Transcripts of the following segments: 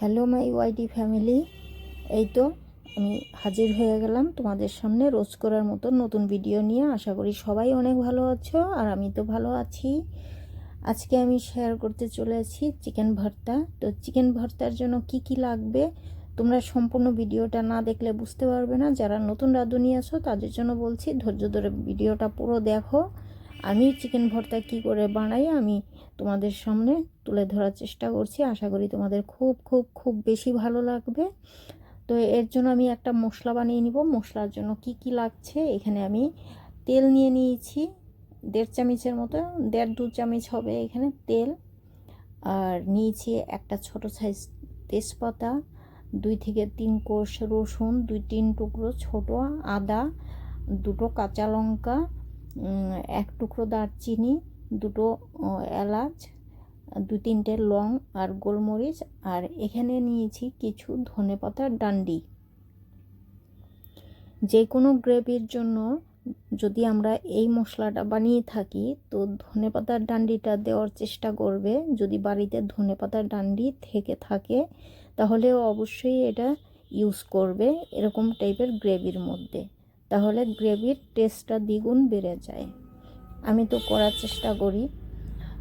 Hello my YD family. এই তো আমি হাজির হয়ে গেলাম তোমাদের সামনে রোজ করার মতো নতুন ভিডিও নিয়ে। আশা করি সবাই অনেক ভালো আছো আর আমি তো ভালো আছি। আজকে আমি শেয়ার করতে চলেছি চিকেন ভর্তা। তো চিকেন ভর্তার জন্য কি কি লাগবে তোমরা সম্পূর্ণ ভিডিওটা না দেখলে বুঝতে পারবে না। যারা নতুন রাঁধুনি আছো তাদের জন্য বলছি ধৈর্য ধরে ভিডিওটা পুরো দেখো। আমি চিকেন ভর্তা কি করে বানাই আমি তোমাদের সামনে তুলে ধরার চেষ্টা করছি। আশা করি তোমাদের খুব খুব খুব বেশি ভালো লাগবে। তো এর জন্য আমি একটা মশলা বানিয়ে নিব। মশলার জন্য কি কি লাগছে এখানে আমি তেল নিয়ে নিয়েছি। দেড় চামচের মতো, দেড় দু চামচ হবে এখানে তেল। আর নিয়েছি একটা ছোট সাইজ তেজপাতা, দুই থেকে তিন কোষ রসুন, দুই তিন টুকরো ছোট আদা, দুটো কাঁচা লঙ্কা এক টুকরো দারচিনি, দুটো এলাচ, দু তিনটে লং আর গোলমরিচ, আর এখানে নিয়েছি কিছু ধনে পাতার ডান্ডি। যে কোনো গ্রেভির জন্য যদি আমরা এই মশলাটা বানিয়ে থাকি, তো ধনে পাতার ডান্ডিটা দেওয়ার চেষ্টা করবে। যদি বাড়িতে ধনে পাতার ডান্ডি থেকে থাকে তাহলে অবশ্যই এটা ইউজ করবে এরকম টাইপের গ্রেভির মধ্যে। তাহলে গ্রেভির টেস্টটা দ্বিগুণ বেড়ে যায়। আমি তো করার চেষ্টা করি।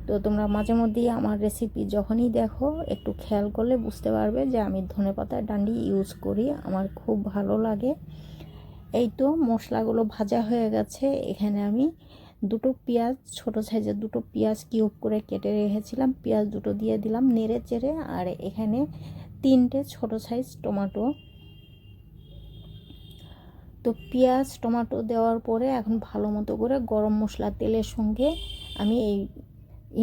তো তোমরা মাঝে মধ্যেই আমার রেসিপি যখনই দেখো, একটু খেয়াল করলে বুঝতে পারবে যে আমি ধনে পাতার ডান্ডি ইউজ করি। আমার খুব ভালো লাগে। এই তো মশলাগুলো ভাজা হয়ে গেছে। এখানে আমি দুটো পেঁয়াজ, ছোট সাইজের দুটো পেঁয়াজ কিউব করে কেটে রেখেছিলাম। পেঁয়াজ দুটো দিয়ে দিলাম নেড়ে চেড়ে। আর এখানে তিনটে ছোট সাইজ টমেটো তো পেঁয়াজ, টমাটো দেওয়ার পরে এখন ভালো মতো করে গরম মশলা, তেলের সঙ্গে আমি এই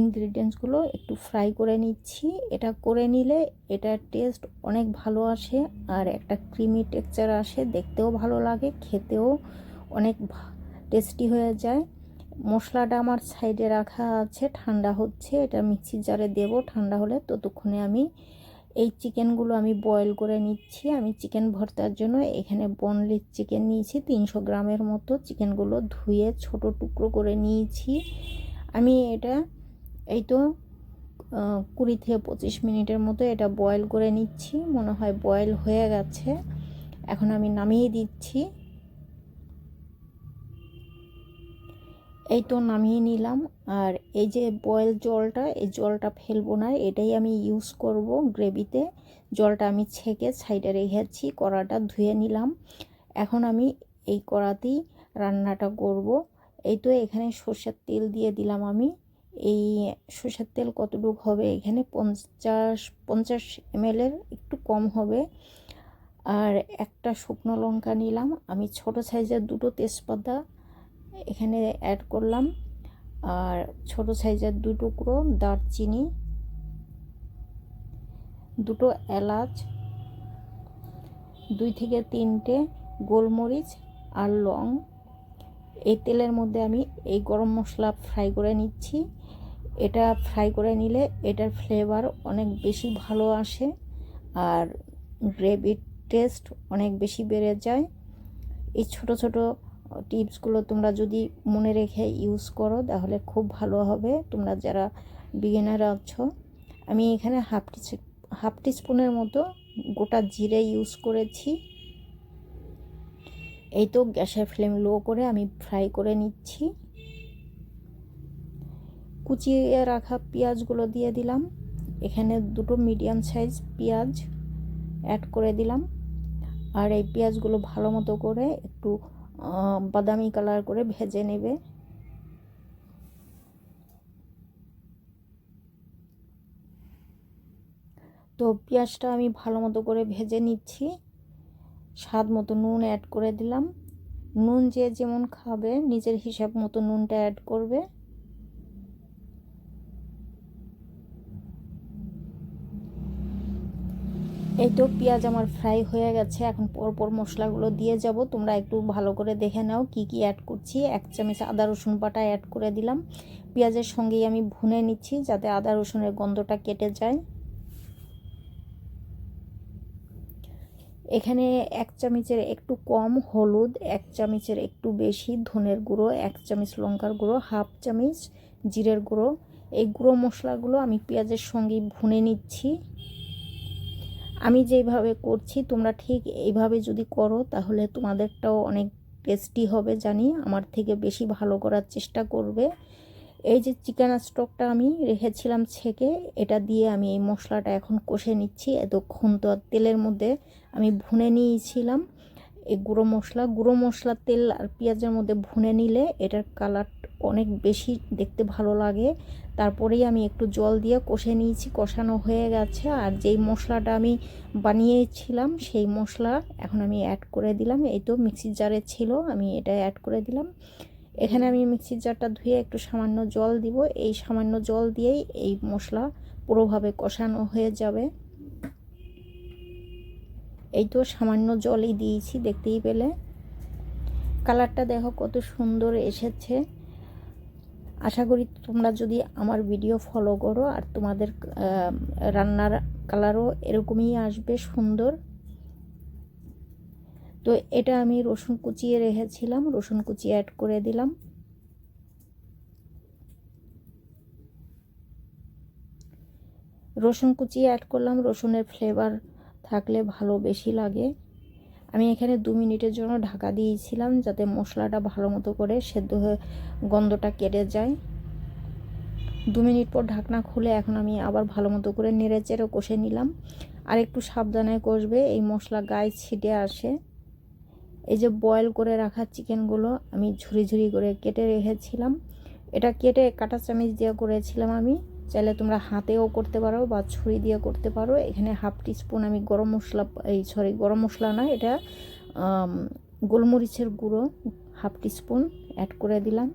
ইনগ্রিডিয়েন্টসগুলো একটু ফ্রাই করে নিচ্ছি। এটা করে নিলে এটার টেস্ট অনেক ভালো আসে আর একটা ক্রিমি টেক্সচার আসে, দেখতেও ভালো লাগে, খেতেও অনেক টেস্টি হয়ে যায়। মশলাটা আমার সাইডে রাখা আছে, ঠান্ডা হচ্ছে, এটা মিক্সি জারে দেব, ঠান্ডা হলে ততক্ষণে আমি এই চিকেনগুলো আমি বয়েল করে নিচ্ছি। আমি চিকেন ভর্তার জন্য এখানে বনলেস চিকেন নিয়েছি। তিনশো গ্রামের মতো চিকেনগুলো ধুয়ে ছোট টুকরো করে নিয়েছি। আমি এটা, এই তো কুড়ি থেকে পঁচিশ মিনিটের মতো এটা বয়েল করে নিচ্ছি। মনে হয় বয়েল হয়ে গেছে। এখন আমি নামিয়ে দিচ্ছি। এই তো নামিয়ে নিলাম। আর এই যে বয়েল জলটা, এই জলটা ফেলব না, এটাই আমি ইউজ করব গ্রেভিতে। জলটা আমি ছেঁকে সাইডে রেখেছি, কড়াটা ধুয়ে নিলাম। এখন আমি এই কড়াতেই রান্নাটা করব। এই তো এখানে সর্ষের তেল দিয়ে দিলাম আমি। এই সর্ষের তেল কতটুকু হবে? এখানে পঞ্চাশ পঞ্চাশ এমএলের একটু কম হবে। আর একটা শুকনো লঙ্কা নিলাম। আমি ছোট সাইজের দুটো তেজপাতা এখানে অ্যাড করলাম। আর ছোট সাইজের দু টুকরো দারচিনি, দুটো এলাচ, দুই থেকে তিনটে গোলমরিচ আর লং। এই তেলের মধ্যে আমি এই গরম মশলা ফ্রাই করে নিচ্ছি। এটা ফ্রাই করে নিলে এটার ফ্লেভার অনেক বেশি ভালো আসে আর গ্রেভির টেস্ট অনেক বেশি বেড়ে যায়। এই ছোট ছোট টিপসগুলো তোমরা যদি মনে রেখে ইউজ করো, তাহলে খুব ভালো হবে। তোমরা যারা বিগিনার আছো, আমি এখানে হাফ টি হাফ মতো গোটা জিরে ইউজ করেছি। এই তো গ্যাসের ফ্লেম লো করে আমি ফ্রাই করে নিচ্ছি। কুচিয়ে রাখা পেঁয়াজগুলো দিয়ে দিলাম। এখানে দুটো মিডিয়াম সাইজ পেঁয়াজ অ্যাড করে দিলাম। আর এই পেঁয়াজগুলো ভালো মতো করে একটু বাদামি কালার করে ভেজে নেবে। তো পেঁয়াজটা আমি ভালো মতো করে ভেজে নিচ্ছি। স্বাদ মতো নুন অ্যাড করে দিলাম। নুন যে যেমন খাবে, নিজের হিসাব মতো নুনটা অ্যাড করবে। এই তো পেঁয়াজ আমার ফ্রাই হয়ে গেছে। এখন পরপর মশলাগুলো দিয়ে যাব। তোমরা একটু ভালো করে দেখে নাও কি কি অ্যাড করছি। এক চামচ আদা রসুন বাটা অ্যাড করে দিলাম। পেঁয়াজের সঙ্গেই আমি ভুনে নিচ্ছি যাতে আদা রসুনের গন্ধটা কেটে যায়। এখানে এক চামচের একটু কম হলুদ, এক চামচের একটু বেশি ধনের গুঁড়ো, এক চামচ লঙ্কার গুঁড়ো, হাফ চামচ জিরের গুঁড়ো। এই গুঁড়ো মশলাগুলো আমি পেঁয়াজের সঙ্গেই ভুনে নিচ্ছি। আমি যেভাবে করছি, তোমরা ঠিক এইভাবে যদি করো, তাহলে তোমাদেরটাও অনেক টেস্টি হবে জানি। আমার থেকে বেশি ভালো করার চেষ্টা করবে। এই যে চিকেন স্টকটা আমি রেখেছিলাম ছেঁকে, এটা দিয়ে আমি এই মশলাটা এখন কষে নিচ্ছি। এতক্ষণ তো তেলের মধ্যে আমি ভুনে নিয়েছিলাম। এই গুঁড়ো মশলা গুঁড়ো মশলা তেল আর পেঁয়াজের মধ্যে ভুনে নিলে এটার কালার অনেক বেশি দেখতে ভালো লাগে। তারপরেই আমি একটু জল দিয়ে কষে নিয়েছি, কষানো হয়ে গেছে। আর যেই মশলাটা আমি বানিয়েছিলাম, সেই মশলা এখন আমি অ্যাড করে দিলাম। এই তো মিক্সির জারে ছিল, আমি এটা অ্যাড করে দিলাম। এখানে আমি মিক্সির জারটা ধুয়ে একটু সামান্য জল দিব। এই সামান্য জল দিয়েই এই মশলা পুরোভাবে কষানো হয়ে যাবে। এই তো সামান্য জলই দিয়েছি, দেখতেই পেলে। কালারটা দেখো কত সুন্দর এসেছে। আশা করি তোমরা যদি আমার ভিডিও ফলো করো আর তোমাদের রান্নার কালারও এরকমই আসবে সুন্দর। তো এটা আমি রসুন কুচিয়ে রেখেছিলাম, রসুন কুচি অ্যাড করে দিলাম। রসুন কুচি অ্যাড করলাম, রসুনের ফ্লেভার থাকলে ভালো বেশি লাগে। আমি এখানে দু মিনিটের জন্য ঢাকা দিয়েছিলাম যাতে মশলাটা ভালো মতো করে সেদ্ধ হয়ে গন্ধটা কেটে যায়। দু মিনিট পর ঢাকনা খুলে এখন আমি আবার ভালো মতো করে নেড়ে চেড়ে কষে নিলাম। আর একটু সাবধানে কষবে, এই মশলা গায়ে ছিটে আসে। এই যে বয়েল করে রাখা চিকেনগুলো আমি ঝুরি ঝুরি করে কেটে রেখেছিলাম। এটা কেটে কাটা চামিচ দিয়ে করেছিলাম আমি। চাইলে তোমরা হাতেও করতে পারো বা ছুরি দিয়ে করতে পারো। এখানে হাফ টিস্পুন আমি গরম মশলা, এই সরি গরম মশলা না, এটা গোলমরিচের গুঁড়ো হাফ টিস্পুন অ্যাড করে দিলাম।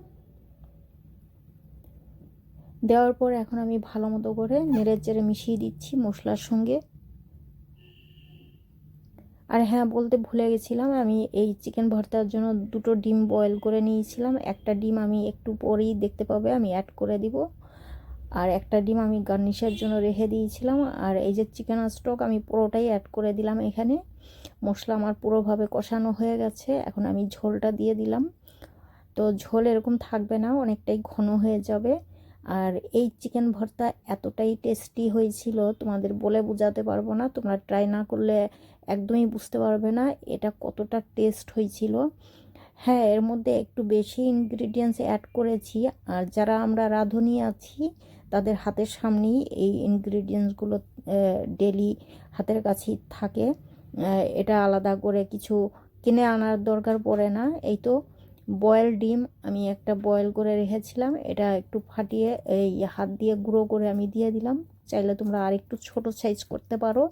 দেওয়ার পর এখন আমি ভালো মতো করে নেড়ে চেড়ে মিশিয়ে দিচ্ছি মশলার সঙ্গে। আর হ্যাঁ বলতে ভুলে গেছিলাম, আমি এই চিকেন ভর্তার জন্য দুটো ডিম বয়েল করে নিয়েছিলাম। একটা ডিম আমি একটু পরেই দেখতে পাবে, আমি অ্যাড করে দিব। আর একটা ডিম আমি গার্নিশের জন্য রেখে দিয়েছিলাম। আর এই যে চিকেন স্টক আমি পুরোটাই অ্যাড করে দিলাম এখানে। মশলা আমার পুরোভাবে কষানো হয়ে গেছে। এখন আমি ঝোলটা দিয়ে দিলাম। তো ঝোল এরকম থাকবে না, অনেকটাই ঘন হয়ে যাবে। আর এই চিকেন ভর্তা এতটাই টেস্টি হয়েছিল, তোমাদের বলে বোঝাতে পারব না। তোমরা ট্রাই না করলে একদমই বুঝতে পারবে না এটা কতটা টেস্ট হয়েছিল। হ্যাঁ এর মধ্যে একটু বেশি ইনগ্রিডিয়েন্টস অ্যাড করেছি। আর যারা আমরা রাঁধুনি আছি তাদের হাতের সামনেই এই ইনগ্রিডিয়েন্টসগুলো ডেলি হাতের কাছেই থাকে। এটা আলাদা করে কিছু কিনে আনার দরকার পড়ে না। এই তো বয়েল ডিম আমি একটা বয়েল করে রেখেছিলাম। এটা একটু ফাটিয়ে এই হাত দিয়ে গুঁড়ো করে আমি দিয়ে দিলাম। চাইলে তোমরা আর একটু ছোটো সাইজ করতে পারো।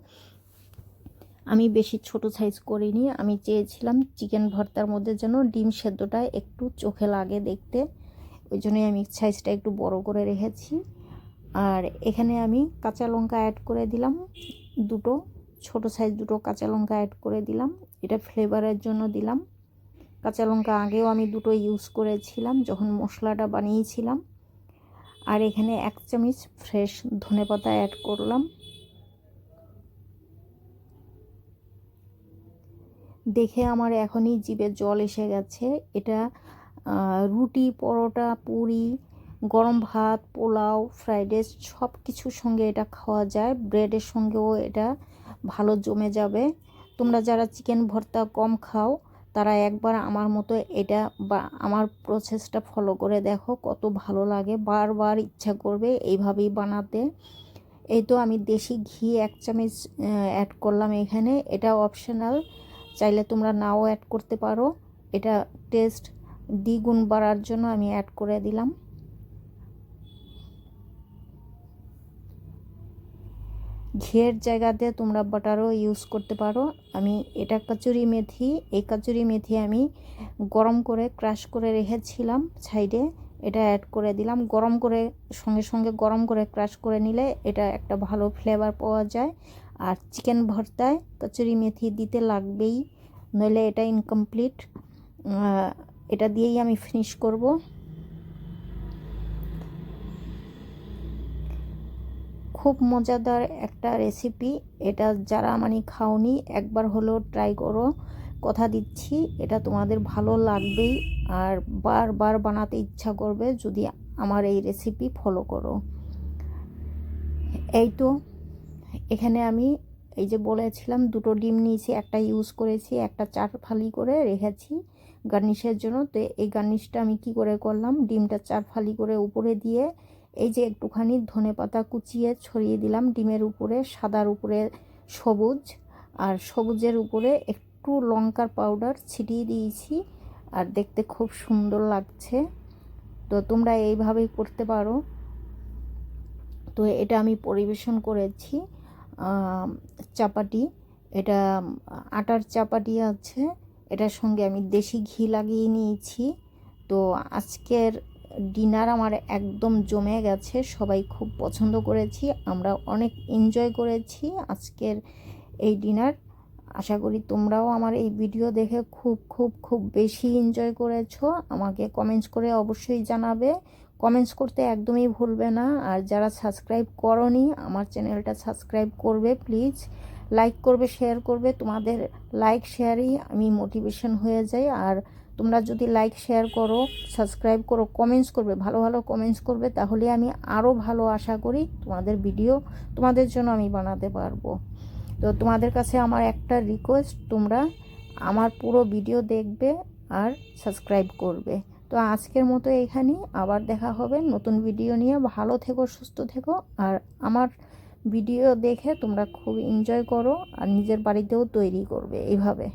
আমি বেশি ছোট সাইজ করিনি। আমি চেয়েছিলাম চিকেন ভর্তার মধ্যে যেন ডিম সেদ্ধটা একটু চোখে লাগে দেখতে। ওই জন্যই আমি সাইজটা একটু বড় করে রেখেছি। আর এখানে আমি কাঁচা লঙ্কা অ্যাড করে দিলাম। দুটো, ছোট সাইজ দুটো কাঁচা লঙ্কা অ্যাড করে দিলাম। এটা ফ্লেভারের জন্য দিলাম। কাঁচা লঙ্কা আগেও আমি দুটো ইউজ করেছিলাম, যখন মশলাটা বানিয়েছিলাম। আর এখানে এক চামচ ফ্রেশ ধনে পাতা অ্যাড করলাম। দেখে আমার এখনই জিভে জল এসে গেছে। এটা রুটি, পরোটা, পুরি গরম ভাত, পোলাও ফ্রাইড রাইস সব কিছুর সঙ্গে এটা খাওয়া যায়। ব্রেডের সঙ্গেও এটা ভালো জমে যাবে। তোমরা যারা চিকেন ভর্তা কম খাও, তারা একবার আমার মতো এটা বা আমার প্রসেসটা ফলো করে দেখো, কত ভালো লাগে। বারবার ইচ্ছা করবে এইভাবেই বানাতে। এই তো আমি দেশি ঘি এক চামচ অ্যাড করলাম এখানে। এটা অপশনাল চাইলে তোমরা নাও অ্যাড করতে পারো। এটা টেস্ট দ্বিগুণ বাড়ার জন্য আমি অ্যাড করে দিলাম। ঘিয়ের জায়গাতে তোমরা বাটারও ইউজ করতে পারো। আমি এটা কাচুরি মেথি, এই কাচুরি মেথি আমি গরম করে ক্রাশ করে রেখেছিলাম সাইডে এটা অ্যাড করে দিলাম। গরম করে, সঙ্গে সঙ্গে গরম করে ক্রাশ করে নিলে এটা একটা ভালো ফ্লেভার পাওয়া যায়। আর চিকেন ভর্তায় কচুরি মেথি দিতে লাগবেই, নইলে এটা ইনকমপ্লিট এটা দিয়েই আমি ফিনিশ করব। খুব মজাদার একটা রেসিপি এটা যারা মানে খাওনি, একবার হলেও ট্রাই করো। কথা দিচ্ছি, এটা তোমাদের ভালো লাগবেই আর বারবার বানাতে ইচ্ছা করবে যদি আমার এই রেসিপি ফলো করো। এই তো, এখানে আমি এই যে বলেছিলাম, দুটো ডিম নিয়েছি, একটা ইউজ করেছি, একটা চার ফালি করে রেখেছি গার্নিশের জন্য। তো এই গার্নিশটা আমি কি করে করলাম, ডিমটা চার ফালি করে উপরে দিয়ে এই যে একটুখানি ধনে পাতা কুচিয়ে ছড়িয়ে দিলাম, ডিমের উপরে, সাদার উপরে সবুজ, আর সবুজের উপরে একটু লঙ্কার পাউডার ছিটিয়ে দিয়েছি, আর দেখতে খুব সুন্দর লাগছে। তো তোমরা এইভাবেই করতে পারো। তো এটা আমি পরিবেশন করেছি চাপাটি। এটা, আটার চাপাটি আছে। এটার সঙ্গে আমি দেশি ঘি লাগিয়ে নিয়েছি। তো আজকের ডিনার আমার একদম জমে গেছে, সবাই খুব পছন্দ করেছি, আমরা অনেক এনজয় করেছি আজকের এই ডিনার। আশা করি তোমরাও আমার এই ভিডিও দেখে খুব খুব খুব বেশি এনজয় করেছ, আমাকে কমেন্টস করে অবশ্যই জানাবে। কমেন্টস করতে একদমই ভুলবে না, আর যারা সাবস্ক্রাইব করনি, আমার চ্যানেলটা সাবস্ক্রাইব করবে প্লিজ লাইক করবে শেয়ার করবে, তোমাদের লাইক শেয়ারই আমি মোটিভেশন হয়ে যাই, আর তোমরা যদি লাইক শেয়ার করো সাবস্ক্রাইব করো কমেন্টস করবে, ভালো ভালো কমেন্টস করবে, তাহলে আমি আরও ভালো আশা করি তোমাদের ভিডিও তোমাদের জন্য আমি বানাতে পারব। তো তোমাদের কাছে আমার একটা রিকোয়েস্ট তোমরা আমার পুরো ভিডিও দেখবে আর সাবস্ক্রাইব করবে। তো আজকের মতো এখানেই, আবার দেখা হবে নতুন ভিডিও নিয়ে। ভালো থেকো, সুস্থ থেকো, আর আমার ভিডিও দেখে তোমরা খুব এনজয় করো, আর নিজের বাড়িতেও তৈরি করবে, এইভাবে।